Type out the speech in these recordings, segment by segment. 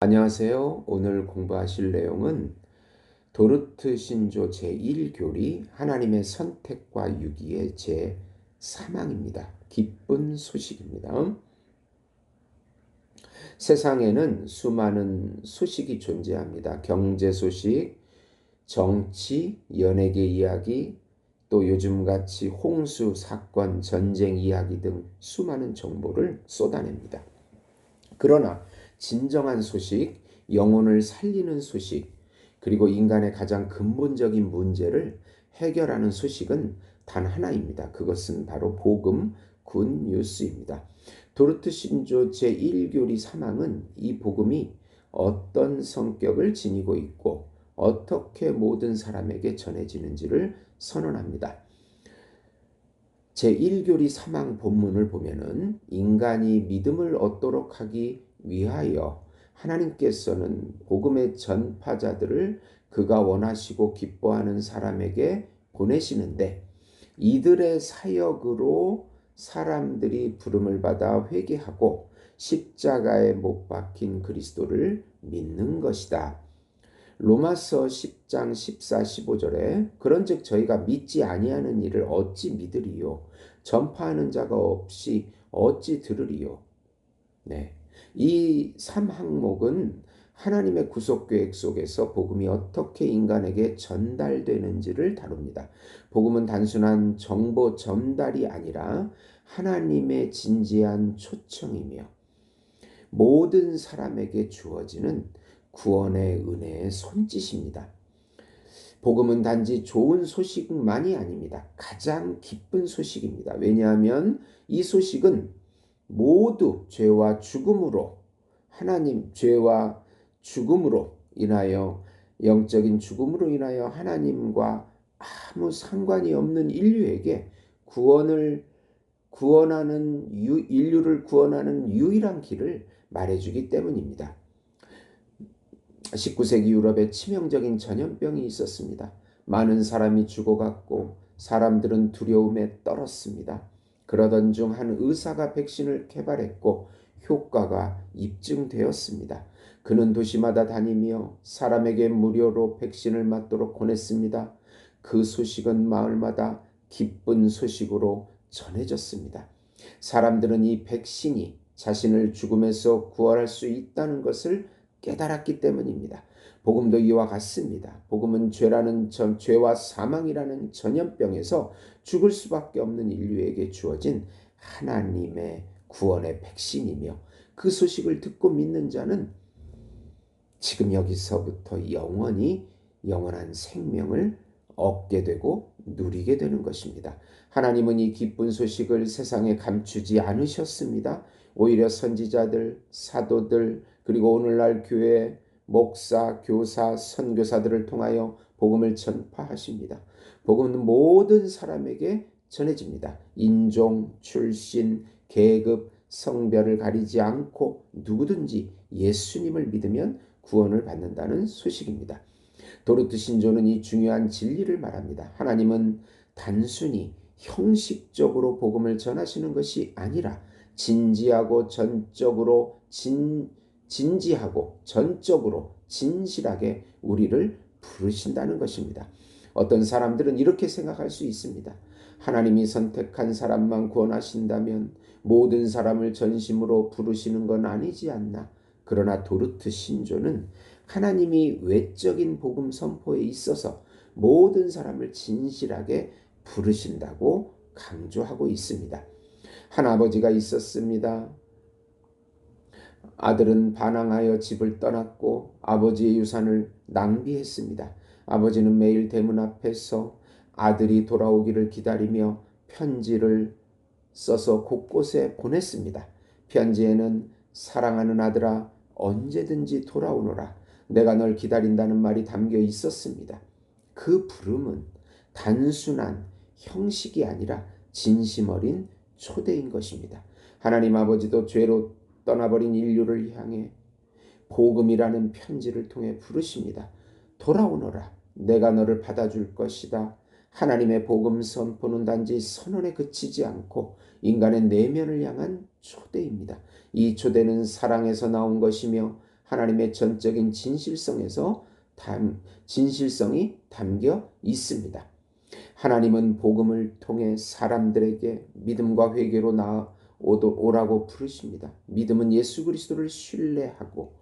안녕하세요. 오늘 공부하실 내용은 도르트 신조 제1교리 하나님의 선택과 유기의 제3항입니다. 기쁜 소식입니다. 세상에는 수많은 소식이 존재합니다. 경제 소식, 정치, 연예계 이야기, 또 요즘같이 홍수, 사건, 전쟁 이야기 등 수많은 정보를 쏟아냅니다. 그러나 진정한 소식, 영혼을 살리는 소식, 그리고 인간의 가장 근본적인 문제를 해결하는 소식은 단 하나입니다. 그것은 바로 복음 군 뉴스입니다. 도르트 신조 제1교리 3항은 이 복음이 어떤 성격을 지니고 있고 어떻게 모든 사람에게 전해지는지를 선언합니다. 제1교리 3항 본문을 보면은 인간이 믿음을 얻도록 하기 위하여 하나님께서는 복음의 전파자들을 그가 원하시고 기뻐하는 사람에게 보내시는데 이들의 사역으로 사람들이 부름을 받아 회개하고 십자가에 못 박힌 그리스도를 믿는 것이다. 로마서 10장 14, 15절에 그런즉 저희가 믿지 아니하는 일을 어찌 믿으리요 전파하는 자가 없이 어찌 들으리요 네. 이 3항목은 하나님의 구속 계획 속에서 복음이 어떻게 인간에게 전달되는지를 다룹니다. 복음은 단순한 정보 전달이 아니라 하나님의 진지한 초청이며 모든 사람에게 주어지는 구원의 은혜의 손짓입니다. 복음은 단지 좋은 소식만이 아닙니다. 가장 기쁜 소식입니다. 왜냐하면 이 소식은 모두 죄와 죽음으로 하나님 죄와 죽음으로 인하여 영적인 죽음으로 인하여 하나님과 아무 상관이 없는 인류에게 구원을 구원하는 유, 인류를 구원하는 유일한 길을 말해주기 때문입니다. 19세기 유럽에 치명적인 전염병이 있었습니다. 많은 사람이 죽어갔고 사람들은 두려움에 떨었습니다. 그러던 중 한 의사가 백신을 개발했고 효과가 입증되었습니다. 그는 도시마다 다니며 사람에게 무료로 백신을 맞도록 권했습니다. 그 소식은 마을마다 기쁜 소식으로 전해졌습니다. 사람들은 이 백신이 자신을 죽음에서 구원할 수 있다는 것을 깨달았기 때문입니다. 복음도 이와 같습니다. 복음은 죄라는 전, 죄와 사망이라는 전염병에서 죽을 수밖에 없는 인류에게 주어진 하나님의 구원의 백신이며 그 소식을 듣고 믿는 자는 지금 여기서부터 영원히 영원한 생명을 얻게 되고 누리게 되는 것입니다. 하나님은 이 기쁜 소식을 세상에 감추지 않으셨습니다. 오히려 선지자들, 사도들, 그리고 오늘날 교회 목사, 교사, 선교사들을 통하여 복음을 전파하십니다. 복음은 모든 사람에게 전해집니다. 인종, 출신, 계급, 성별을 가리지 않고 누구든지 예수님을 믿으면 구원을 받는다는 소식입니다. 도르트 신조는 이 중요한 진리를 말합니다. 하나님은 단순히 형식적으로 복음을 전하시는 것이 아니라 진지하고 전적으로 진 진지하고 전적으로 진실하게 우리를 부르신다는 것입니다. 어떤 사람들은 이렇게 생각할 수 있습니다. 하나님이 선택한 사람만 구원하신다면 모든 사람을 전심으로 부르시는 건 아니지 않나. 그러나 도르트 신조는 하나님이 외적인 복음 선포에 있어서 모든 사람을 진실하게 부르신다고 강조하고 있습니다. 한 아버지가 있었습니다. 아들은 반항하여 집을 떠났고 아버지의 유산을 낭비했습니다. 아버지는 매일 대문 앞에서 아들이 돌아오기를 기다리며 편지를 써서 곳곳에 보냈습니다. 편지에는 사랑하는 아들아 언제든지 돌아오너라. 내가 널 기다린다는 말이 담겨 있었습니다. 그 부름은 단순한 형식이 아니라 진심 어린 초대인 것입니다. 하나님 아버지도 죄로 떠나버린 인류를 향해 복음이라는 편지를 통해 부르십니다. 돌아오너라. 내가 너를 받아줄 것이다. 하나님의 복음 선포는 단지 선언에 그치지 않고 인간의 내면을 향한 초대입니다. 이 초대는 사랑에서 나온 것이며 하나님의 전적인 진실성에서 담, 진실성이 담겨 있습니다. 하나님은 복음을 통해 사람들에게 믿음과 회개로 나 오라고 부르십니다. 믿음은 예수 그리스도를 신뢰하고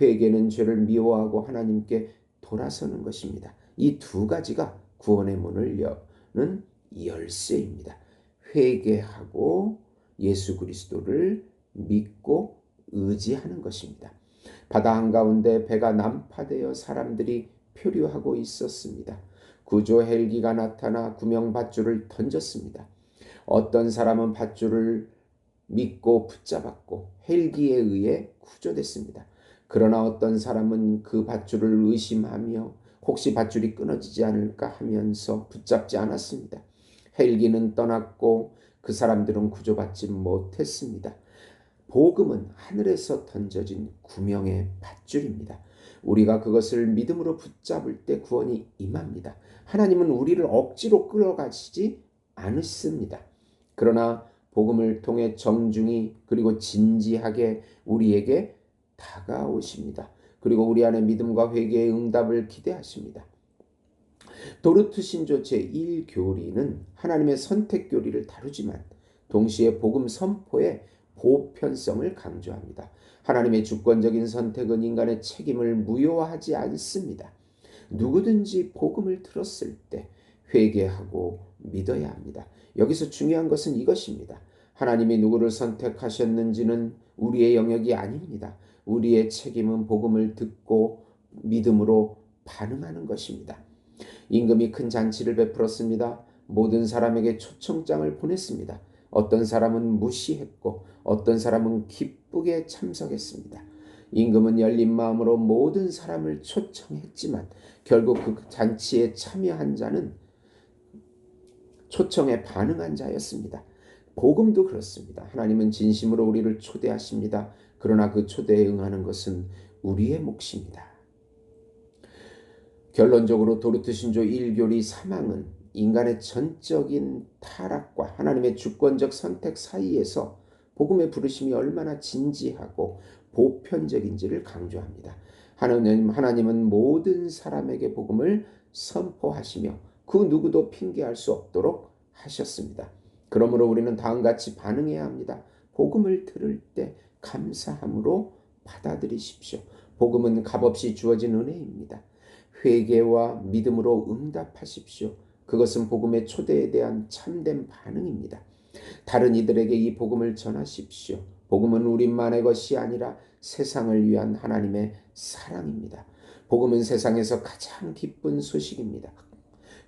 회개는 죄를 미워하고 하나님께 돌아서는 것입니다. 이 두 가지가 구원의 문을 여는 열쇠입니다. 회개하고 예수 그리스도를 믿고 의지하는 것입니다. 바다 한가운데 배가 난파되어 사람들이 표류하고 있었습니다. 구조 헬기가 나타나 구명 밧줄을 던졌습니다. 어떤 사람은 밧줄을 믿고 붙잡았고 헬기에 의해 구조됐습니다. 그러나 어떤 사람은 그 밧줄을 의심하며 혹시 밧줄이 끊어지지 않을까 하면서 붙잡지 않았습니다. 헬기는 떠났고 그 사람들은 구조받지 못했습니다. 복음은 하늘에서 던져진 구명의 밧줄입니다. 우리가 그것을 믿음으로 붙잡을 때 구원이 임합니다. 하나님은 우리를 억지로 끌어가시지 않으십니다. 그러나 복음을 통해 정중히 그리고 진지하게 우리에게 다가오십니다. 그리고 우리 안에 믿음과 회개의 응답을 기대하십니다. 도르트 신조 제1교리는 하나님의 선택 교리를 다루지만 동시에 복음 선포에 보편성을 강조합니다. 하나님의 주권적인 선택은 인간의 책임을 무효화하지 않습니다. 누구든지 복음을 들었을 때 회개하고 믿어야 합니다. 여기서 중요한 것은 이것입니다. 하나님이 누구를 선택하셨는지는 우리의 영역이 아닙니다. 우리의 책임은 복음을 듣고 믿음으로 반응하는 것입니다. 임금이 큰 잔치를 베풀었습니다. 모든 사람에게 초청장을 보냈습니다. 어떤 사람은 무시했고 어떤 사람은 기쁘게 참석했습니다. 임금은 열린 마음으로 모든 사람을 초청했지만 결국 그 잔치에 참여한 자는 초청에 반응한 자였습니다. 복음도 그렇습니다. 하나님은 진심으로 우리를 초대하십니다. 그러나 그 초대에 응하는 것은 우리의 몫입니다. 결론적으로 도르트 신조 1교리 사망은 인간의 전적인 타락과 하나님의 주권적 선택 사이에서 복음의 부르심이 얼마나 진지하고 보편적인지를 강조합니다. 하나님, 하나님은 모든 사람에게 복음을 선포하시며 그 누구도 핑계할 수 없도록 하셨습니다. 그러므로 우리는 다음같이 반응해야 합니다. 복음을 들을 때 감사함으로 받아들이십시오. 복음은 값없이 주어진 은혜입니다. 회개와 믿음으로 응답하십시오. 그것은 복음의 초대에 대한 참된 반응입니다. 다른 이들에게 이 복음을 전하십시오. 복음은 우리만의 것이 아니라 세상을 위한 하나님의 사랑입니다. 복음은 세상에서 가장 기쁜 소식입니다.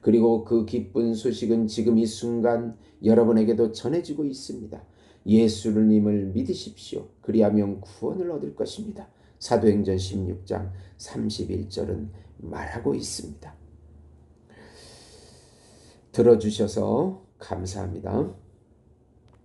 그리고 그 기쁜 소식은 지금 이 순간 여러분에게도 전해지고 있습니다. 예수님을 믿으십시오. 그리하면 구원을 얻을 것입니다. 사도행전 16장 31절은 말하고 있습니다. 들어주셔서 감사합니다.